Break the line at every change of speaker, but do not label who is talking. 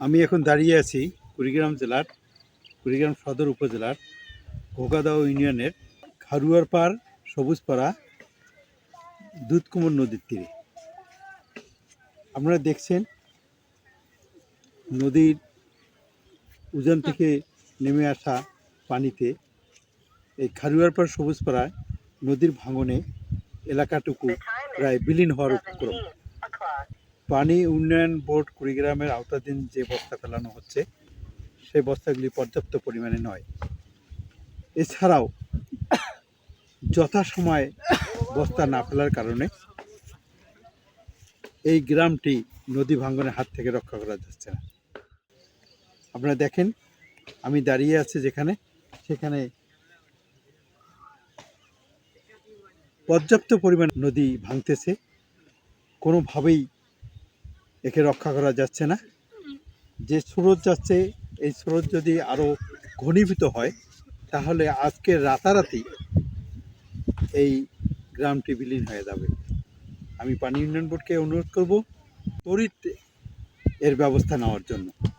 আমি এখন দাঁড়িয়ে আছি কুড়িগ্রাম জেলার, কুড়িগ্রাম সদর উপজেলার ঘোগাদাও ইউনিয়নের খারুয়ার পাড়, সবুজপাড়া, দুধকুমর নদীর তীরে। আপনারা দেখছেন নদীর উজান থেকে নেমে আসা পানিতে এই খারুয়ার পাড়, সবুজপাড়ায় নদীর ভাঙনে এলাকাটুকু প্রায় বিলীন হওয়ার উপক্রম। পানি উন্নয়ন বোর্ড কুড়িগ্রামের আওতাধীন যে বস্তা ফেলানো হচ্ছে, সেই বস্তাগুলি পর্যাপ্ত পরিমাণে নয়। এছাড়াও যথাসময়ে বস্তা না ফেলার কারণে এই গ্রামটি নদী ভাঙ্গনের হাত থেকে রক্ষা করা যাচ্ছে না। আপনারা দেখেন, আমি দাঁড়িয়ে আছি যেখানে, সেখানে পর্যাপ্ত পরিমাণ নদী ভাঙতেছে। কোনোভাবেই একে রক্ষা করা যাচ্ছে না। যে স্রোত যাচ্ছে, এই স্রোত যদি আরও ঘনীভূত হয়, তাহলে আজকে রাতারাতি এই গ্রামটি বিলীন হয়ে যাবে। আমি পানি ইউনিয়ন বোর্ডকে অনুরোধ করব, তড়িৎ এর ব্যবস্থা নেওয়ার জন্য।